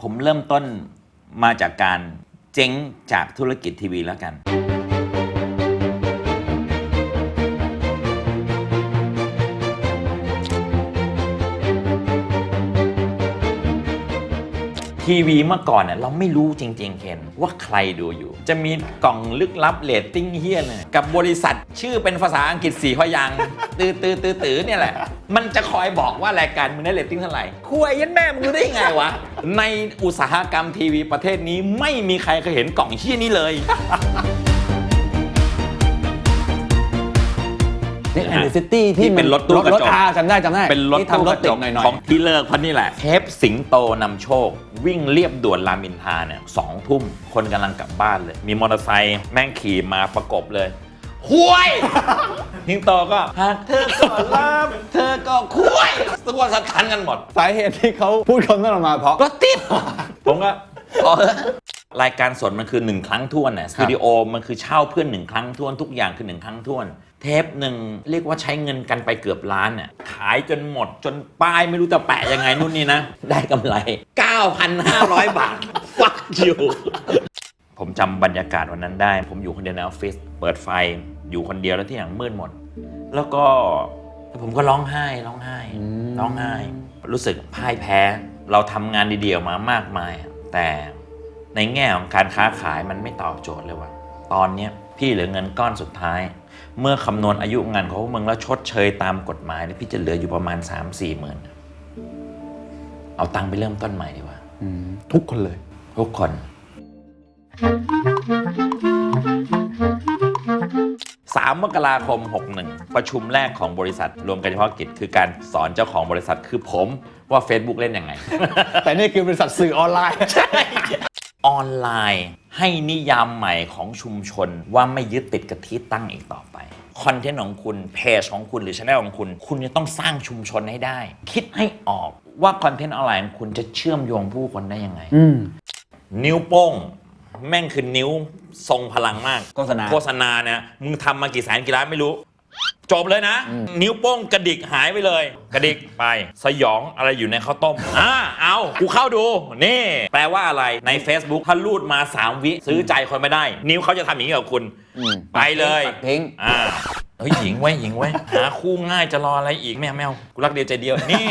ผมเริ่มต้นมาจากการเจ๊งจากธุรกิจทีวีแล้วกัน ทีวีเมื่อก่อนเนี่ยเราไม่รู้จริงๆเคนว่าใครดูอยู่ จะมีกล่องลึกลับเลตติ้งเฮียเลยกับบริษัทชื่อเป็นภาษาอังกฤษสีพยางตื้อตื้อตื้อตื้อเนี่ยแหละ มันจะคอยบอกว่ารายการมึงได้เลตติ้งเท่าไหร่คุยยันแม่มึงรู้ได้ยังไงวะ ในอุตสาหกรรมทีวีประเทศนี้ไม่มีใครเคยเห็นกล่องเฮียนี้เลย นี่แอนด์ซิตี้ที่ที่เป็นรถตู้กระจกรถอาจำได้จำได้เป็นรถที่ทำรถติดหน่อยของที่เลิกเพราะนี่แหละเทปสิงโตนำโชค วิ่งเรียบด่วนรามอินทราเนี่ยสองทุ่มคนกำลังกลับบ้านเลย มีมอเตอร์ไซค์แม่งขี่มาประกบเลยคุยสิงโตก็หากเธอก็รับเธอก็คุยตัวสะทันกันหมดๆสาเหตุที่เขาพูดคำนั้นออกมาเพราะก็ติด ผมก็พอเถอะรายการสดมันคือหนึ่งครั้งท้วนน่ะสตูดิโอมันคือเช่าเพื่อนหนึ่งครั้งท้วนทุกอย่างคือหนึ่งครั้งท้วน เทปหนึ่งเรียกว่าใช้เงินกันไปเกือบล้านน่ะขายจนหมดจนป้ายไม่รู้จะแปะยังไงนู่นนี่นะ ได้กำไร 9,500 บาท ฟักอยู่ ผมจำบรรยากาศวันนั้นได้ ผมอยู่คนเดียวในออฟฟิศเปิดไฟอยู่คนเดียวแล้วที่อย่างมืดหมด แล้วก็ผมก็ร้องไห้ร้องไห้อืมร้องไห้ รู้สึกพ่ายแพ้ เราทำงานดีๆออกมามากมาย แต่ในแง่ของการค้าขายมันไม่ตอบโจทย์เลยว่ะ ตอนเนี้ยพี่เหลือเงินก้อนสุดท้าย เมื่อคำนวณอายุงานของพวกมึงแล้วชดเชยตามกฎหมายเนี่ยพี่จะเหลืออยู่ประมาณ 3 4หมื่นเอาตังค์ไปเริ่มต้นใหม่ดีกว่าอืมทุกคนเลย ทุกคน 3 มกราคม 61 ประชุมแรกของบริษัทรวมกันเฉพาะกิจ คือการสอนเจ้าของบริษัทคือผมว่า Facebook เล่นยังไง แต่นี่คือบริษัทสื่อออนไลน์อ อนไลน์ ให้นิยามใหม่ของชุมชนว่าไม่ยึดติดกับที่ตั้งอีกต่อไปคอนเทนต์ของคุณเพจของคุณหรือช anel ของคุณ คุณจะต้องสร้างชุมชนให้ได้ คิดให้ออกว่าคอนเทนต์ออนไลน์ของคุณจะเชื่อมโยงผู้คนได้ยังไงอืมนิ้วโป้ง แม่งคือนิ้วทรงพลังมาก โฆษณา โฆษณาเนี่ยมึงทำมากี่แสนกี่ล้านไม่รู้ จบเลยนะ นิ้วโป้งกระดิกหายไปเลย กระดิกไป สยองอะไรอยู่ในข้าวต้มอ่าเอากูเข้าดู นี่ แปลว่าอะไรใน Facebook ถ้าลูดมา 3 วิซื้อใจคนไม่ได้ นิ้วเขาจะทำอย่างนี้กับคุณอืมไปเลยตัดทิ้ง อ่าเฮ้ยหญิงไว้ยหญิงไว้ยหาคู่ง่ายจะรออะไรอีกแมวแมวกูรักเดียวใจเดียวนี่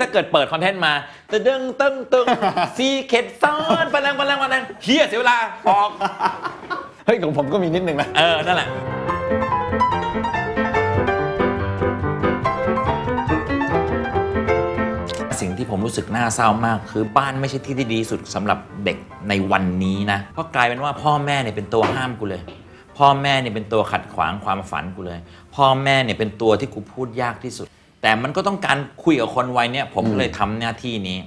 ถ้าเกิดเปิดคอนเทนต์มาตึดึงตึงตึงซีเข็ดซ้อนปะลังปะลังปะลังเฮียเสียเวลาออก เฮ้ยของผมก็มีนิดนึงนะ เออ นั่นแหละ ผมรู้สึกน่าเศร้ามาก คือบ้านไม่ใช่ที่ที่ดีสุดสำหรับเด็กในวันนี้นะเพราะกลายเป็นว่าพ่อแม่เนี่ยเป็นตัวห้ามกูเลย พ่อแม่เนี่ยเป็นตัวขัดขวางความฝันกูเลย พ่อแม่เนี่ยเป็นตัวที่กูพูดยากที่สุด แต่มันก็ต้องการคุยกับคนวัยเนี้ยผมก็เลยทำหน้าที่นี้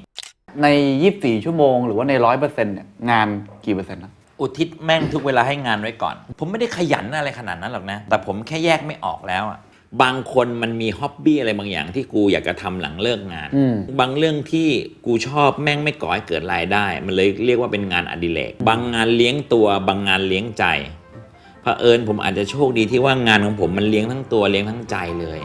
ใน 24 ชั่วโมงหรือว่าใน100%เนี่ยงานกี่เปอร์เซ็นต์นะอุทิศแม่งทุกเวลาให้งานไว้ก่อน ผมไม่ได้ขยันอะไรขนาดนั้นหรอกนะ แต่ผมแค่แยกไม่ออกแล้วอะ บางคนมันมีฮ็อบบี้อะไรบางอย่างที่กูอยากจะทำหลังเลิกงาน อืม บางเรื่องที่กูชอบแม่งไม่ก่อให้เกิดรายได้ มันเลยเรียกว่าเป็นงานอดิเรกบางงานเลี้ยงตัว บางงานเลี้ยงใจเผอิญผมอาจจะโชคดีที่ว่างานของผมมันเลี้ยงทั้งตัวเลี้ยงทั้งใจเลย